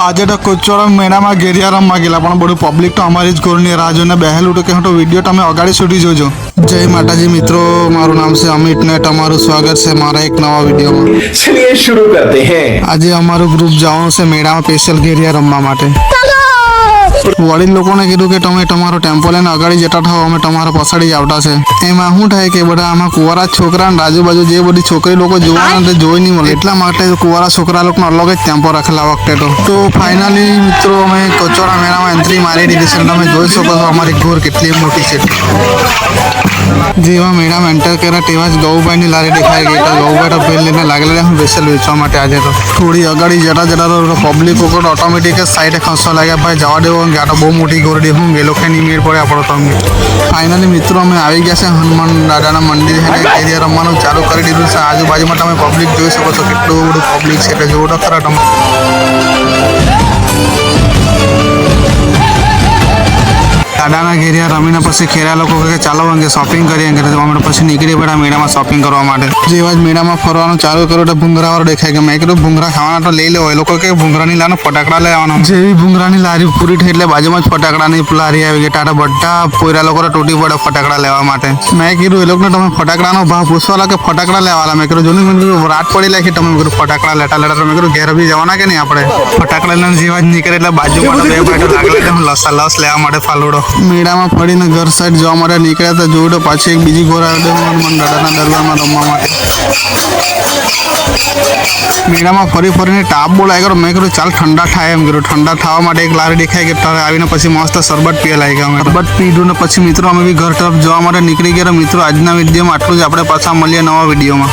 આજે તો કોચોરા મેળામાં ઘેરિયા રમવા ગયેલા પણ બધું પબ્લિક તો અમારી જ ગોલની રાહ જોઈને બહેલું તો કે હું વીડિયો તમે અગાડી સુધી જોજો. જય માતાજી મિત્રો મારું નામ છે અમિત ને તમારું સ્વાગત છે મારા એક નવા વિડીયોમાં. શરૂ કરતે હે. આજે અમારું ગ્રુપ જવાનું છે મેળામાં સ્પેશિયલ ગેરિયા રમવા માટે. વડીલ લોકોને કીધું કે તમે તમારો ટેમ્પો લઈને અગાડી જતા થાઓ, અમે તમારા પછાડી આવતા છે. એમાં શું થાય કે બધા આમાં કુવારા છોકરા આજુબાજુ જે બધી છોકરી લોકો જોવાના તે જોઈ નહીં મળે. એટલા માટે કુવારા છોકરા લોકોનો અલગ જ ટેમ્પો રાખેલા વખતે તો. તો ફાઇનલી મિત્રો અમે કચોરા મેળામાં એન્ટ્રી મારી દીધી છે. તમે જોઈ શકો છો અમારી ઘોર કેટલી મોટી છે. જેવા મેળામાં એન્ટર કર્યા તેવા જ ગૌભાઈની લારી દેખાઈ ગઈ. તો ગૌભાઈ તો ભેલ લઈને સ્પેશિયલ વેચવા માટે આજે તો થોડી અગાડી જતા જતા પબ્લિક લોકો ઓટોમેટિક જ સાઈડે ખસવા લાગ્યા. ભાઈ જવા દેવો કે આ તો બહુ મોટી ગોરડી હું, એ લોકો નહીં મેળ પડે આપણો તમને ફાઇનલી મિત્રો અમે આવી ગયા છે હનુમાન દાદાના મંદિર છે એરિયા રમવાનું ચાલુ કરી દીધું છે. આજુબાજુમાં તમે પબ્લિક જોઈ શકો છો, કેટલું બધું પબ્લિક છે. એટલે જોવો તો ખરા તમે. દાદાના ઘેરિયા રમીને પછી ખેરા લોકો કે ચાલો અંગે શોપિંગ કરીએ અંગે અમે પછી નીકળી પડ્યા મેળામાં શોપિંગ કરવા માટે. જેવા જ મેળામાં ફરવાનું ચાલુ કર્યું તો ભૂંગરાવાળો દેખાય કે મેં કીધું ભૂંગરા ખાવાના તો લઈ લેવો એ લોકો કે ભૂંગરાની લાનો ફટાકડા લઈ જેવી ભૂંગરાની લારી પૂરી થઈ એટલે બાજુમાં જ ફટાકડાની લારી આવી ગઈ. તારા બધા પોયરા લોકો તૂટી પડે ફટાકડા લેવા માટે. મેં કીધું, એ લોકોને તમે ફટાકડાનો ભાવ પૂછવા લાગે ફટાકડા લેવાલા મેં કીધું જોયું મેં કીધું, રાત પડી લાગી. તમે કીધું, ફટાકડા લેતા લેતા મેં કીધું, ઘેર બી જવાના કે નહીં આપણે? ફટાકડા લઈને જેવા જ નીકળે એટલે બાજુમાં બે એટલે લસ લેવા માટે ફાલુડો. મેળામાં ફરીને ઘર સાઈડ જવા માટે નીકળ્યા તો જોયું તો પાછી એક બીજી ઘોર દાદાના દરબારમાં રમવા માટે. મેળામાં ફરી ફરીને ટાપ બહુ લાગ્યો મેં કીધું, ચાલ, ઠંડા થાય. એમ કીધું. ઠંડા થવા માટે એક લારી દેખાય કે તારે આવીને પછી મસ્ત શરબત પીએ લાગી ગયા શરબત પીધું ને પછી મિત્રો, અમે બી ઘર તરફ જવા માટે નીકળી ગયા. મિત્રો, આજના વિડીયોમાં આટલું જ. આપણે પાછા મળીએ નવા વિડીયોમાં.